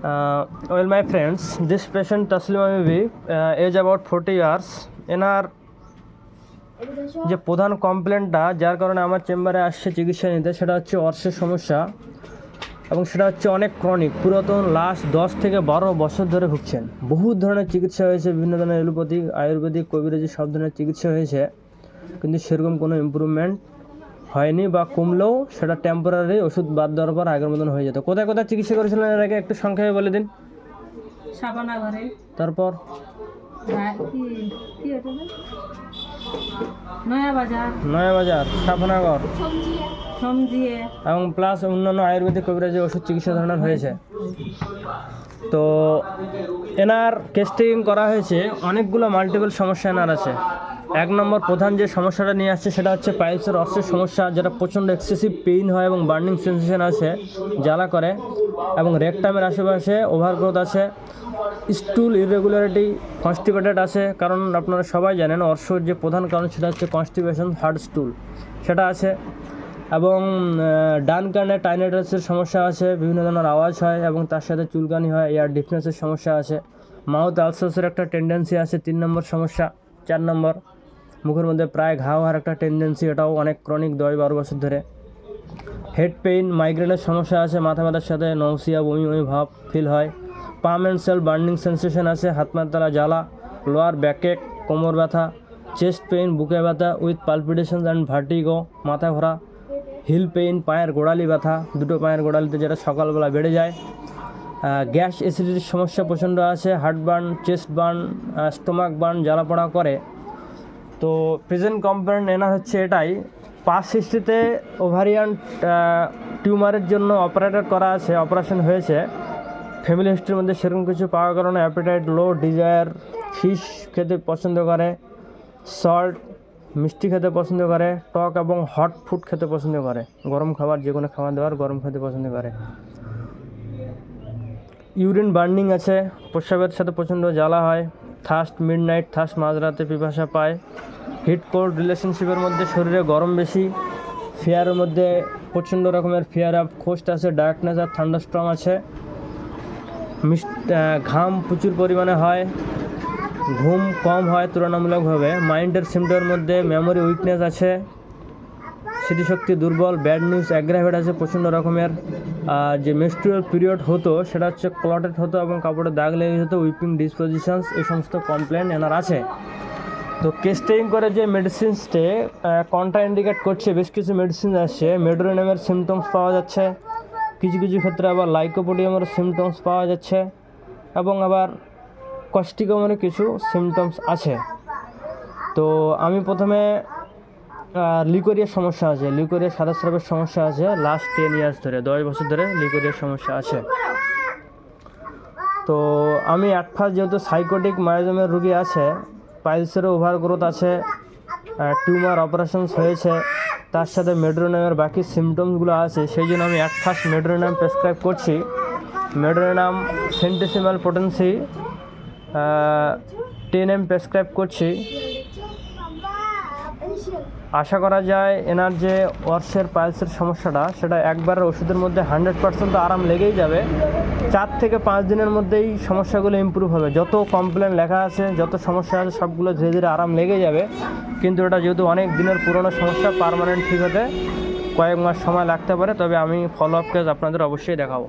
Well, my friends, this patient Taslima Bibi, uh, age about 40 years, এনার যে প্রধান কমপ্লেনটা যার কারণে আমার চেম্বারে আসছে চিকিৎসা নিতে সেটা হচ্ছে অর্শের সমস্যা এবং সেটা হচ্ছে অনেক ক্রনিক পুরাতন লাস্ট দশ থেকে বারো বছর ধরে ভুগছেন। বহু ধরনের চিকিৎসা হয়েছে বিভিন্ন ধরনের এলোপ্যাথিক আয়ুর্বেদিক কবিরাজি সব ধরনের চিকিৎসা হয়েছে কিন্তু সেরকম কোনো ইমপ্রুভমেন্ট হয়নি বা কমলেও সেটা টেম্পোরারি ওষুধ বাদ দেওয়ার পর আগের মতন হয়ে যেত। কোথায় কোথায় চিকিৎসা করেছিলেন এর আগে? একটু সংক্ষেপে বলে দিন। তারপর? কি কি এটা রে? নয়া বাজার। সমজিয়ে। এবং প্লাস অন্যান্য আয়ুর্বেদিক কবিরাজি ওষুধ চিকিৎসা ধরনের হয়েছে। তো এনার টেস্টিং করা হয়েছে অনেকগুলো মাল্টিপল সমস্যা এনার আছে। এক নম্বর প্রধান যে সমস্যাটা নিয়ে আসছে সেটা হচ্ছে পাইলসের অর্থের সমস্যা যেটা প্রচণ্ড এক্সেসিভ পেইন হয় এবং বার্নিং সেন্সেশন আছে জ্বালা করে। এবং রেকটামের আশেপাশে ওভারগ্রোথ আছে। স্টুল ইরেগুলারিটি কনস্টিপেটেড আছে, কারণ আপনারা সবাই জানেন অর্শর যে প্রধান কারণ সেটা হচ্ছে কনস্টিপেশন হার্ড স্টুল। সেটা আছে। এবং ডান কানে টাইনাইটাসের সমস্যা আছে, বিভিন্ন ধরনের আওয়াজ হয় এবং তার সাথে চুলকানি হয়, এয়ার ডিফনেসের সমস্যা আছে। মাউথ আলসাসের একটা টেন্ডেন্সি আছে, তিন নম্বর সমস্যা, চার নম্বর। মুখের মধ্যে প্রায় ঘা হওয়ার একটা টেন্ডেন্সি, এটাও অনেক ক্রনিক দশ বারো বছর ধরে। হেড পেইন, মাইগ্রেনের সমস্যা আছে, মাথা ব্যথার সাথে নৌসিয়া বমি বমি ভাব ফিল হয়। Palm and sole burning sensation আছে, হাত মাতালা জ্বালা, লোয়ার ব্যাকেক, কোমর ব্যথা, চেস্ট পেইন, বুকে ব্যথা, উইথ পালপিটেশন অ্যান্ড ভার্টিগো, মাথা ঘোরা, হিল পেইন, পায়ের গোড়ালি ব্যথা, দুটো পায়ের গোড়ালিতে যেটা সকালবেলা বেড়ে যায়। গ্যাস অ্যাসিডিটির সমস্যা প্রচণ্ড আছে, heart burn, chest burn stomach burn জ্বালা পোড়া করে। তো প্রেজেন্ট কমপ্লেন এনার হচ্ছে এটাই পাস হিস্ট্রিতে ওভারিয়ান টিউমারের জন্য অপারেটর করা আছে, অপারেশন হয়েছে। ফ্যামিলি হিস্ট্রির মধ্যে সেরকম কিছু পাওয়ার কারণে অ্যাপেটাইট লো ডিজায়ার ফিশ খেতে পছন্দ করে সল্ট মিষ্টি খেতে পছন্দ করে, টক এবং হট ফুড খেতে পছন্দ করে। গরম খাবার, যে কোনো খাবার দাবার গরম খেতে পছন্দ করে। ইউরিন বার্নিং আছে প্রস্রাবের সাথে প্রচণ্ড জ্বালা হয় থাস্ট মিড নাইট থাস্ট মাঝরাতে পিপাসা পায়। হিট কোল্ড রিলেশনশিপের মধ্যে শরীরে গরম বেশি ফেয়ারের মধ্যে প্রচণ্ড রকমের ফেয়ার আপ খোস্ট আছে ডার্কনেস আর থান্ডারস্ট্রম আছে। ঘাম প্রচুর পরিমাণে হয়, ঘুম কম হয় তুলনামূলকভাবে। মাইন্ডের সিমটার মধ্যে মেমোরি উইকনেস আছে, স্মৃতিশক্তি দুর্বল ব্যাড নিউজ অ্যাগ্রাভেট আছে প্রচণ্ড রকমের। আর যে মেস্ট্রুয়াল পিরিয়ড হতো, সেটা হচ্ছে ক্লটেড হতো এবং কাপড়ে দাগ লেগে যেত উইপিং ডিসপোজিশনস এই সমস্ত কমপ্লেন এনার আছে। তো কেস্টেইং করে যে মেডিসিনসটে কন্ট্রা ইন্ডিকেট করছে, বেশ কিছু মেডিসিন আসছে, মেডোরিনামের সিমটমস পাওয়া যাচ্ছে। কিছু কিছু ক্ষেত্রে আবার লাইকোপোডিয়ামের সিমটমস পাওয়া যাচ্ছে এবং আবার কস্টিকমের কিছু সিমটমস আছে। তো আমি প্রথমে লিকোরিয়ার সমস্যা আছে। লিকোরিয়া সাদা স্রাবের সমস্যা আছে লাস্ট টেন ইয়ার্স ধরে, দশ বছর ধরে লিকোরিয়ার সমস্যা আছে। তো আমি এক ফার্স্ট যেহেতু সাইকোটিক মায়োজমের রুগী আছে পাইলসেরও ওভার গ্রোথ আছে টিউমার অপারেশনস হয়েছে। তার সাথে মেড্রোনামের বাকি সিমটমসগুলো আছে, সেই জন্য আমি এক ফার্স্ট মেড্রোনাম প্রেসক্রাইব করছি। Medorrhinum centesimal potency ten M prescribe করছি। আশা করা যায় এনার যে ওয়ার্সের পাইলসের সমস্যাটা, সেটা একবারের ওষুধের মধ্যে হান্ড্রেড পার্সেন্ট আরাম লেগেই যাবে। চার থেকে পাঁচ দিনের মধ্যেই সমস্যাগুলো ইমপ্রুভ হবে। যত কমপ্লেন লেখা আছে, যত সমস্যা আছে, সবগুলো ধীরে ধীরে আরাম লেগে যাবে। কিন্তু এটা যেহেতু অনেক দিনের পুরনো সমস্যা পার্মানেন্ট ঠিক হতে কয়েক মাস সময় লাগতে পারে, তবে আমি ফলো আপ কেস আপনাদের অবশ্যই দেখাবো।